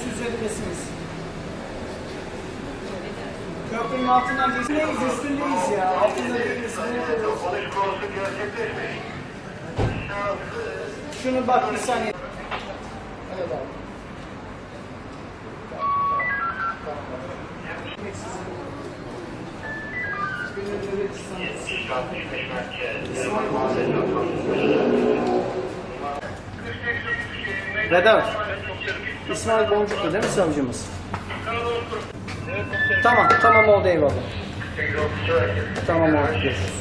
köprüsü üzerindesiniz. Köprünün altından geçmeyiz, üstündeyiz ya. Altında değiliz. Şunu bak bir saniye. Evet abi. Vedat. İsmail Boncuk'tu değil mi savcımız? Tamam, tamam oldu eyvallah. Tamam oldu, görüşürüz.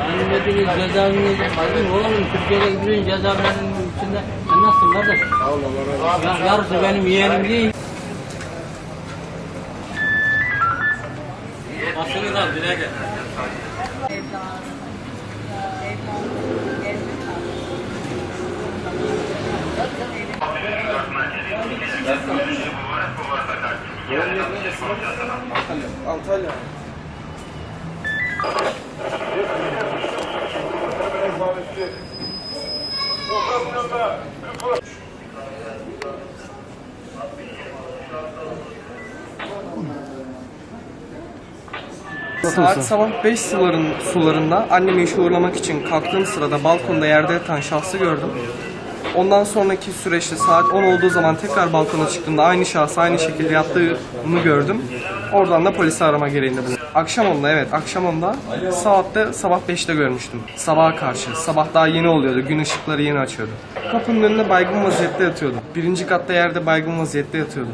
Anladınız cezaevine gitmedim. Oğlum Türkiye'de gidiyorsun cezaevlerinin içinde. Sen nasılsın kardeş? Allah Allah. Ya, yarısı benim yeğenim değil. Basını da dile gel. Antalya. Saat sabah 5 suların, sularında annemi işe uğurlamak için kalktığım sırada balkonda yerde yatan şahsı gördüm. Ondan sonraki süreçte saat 10 olduğu zaman tekrar balkona çıktığımda aynı şahsı aynı şekilde yattığını gördüm. Oradan da polisi arama gereğinde bulundum. Akşam onda evet akşam onda saatte sabah 5'te görmüştüm. Sabaha karşı. Sabah daha yeni oluyordu. Gün ışıkları yeni açıyordu. Kapının önünde baygın vaziyette yatıyordu. Birinci katta yerde baygın vaziyette yatıyordu.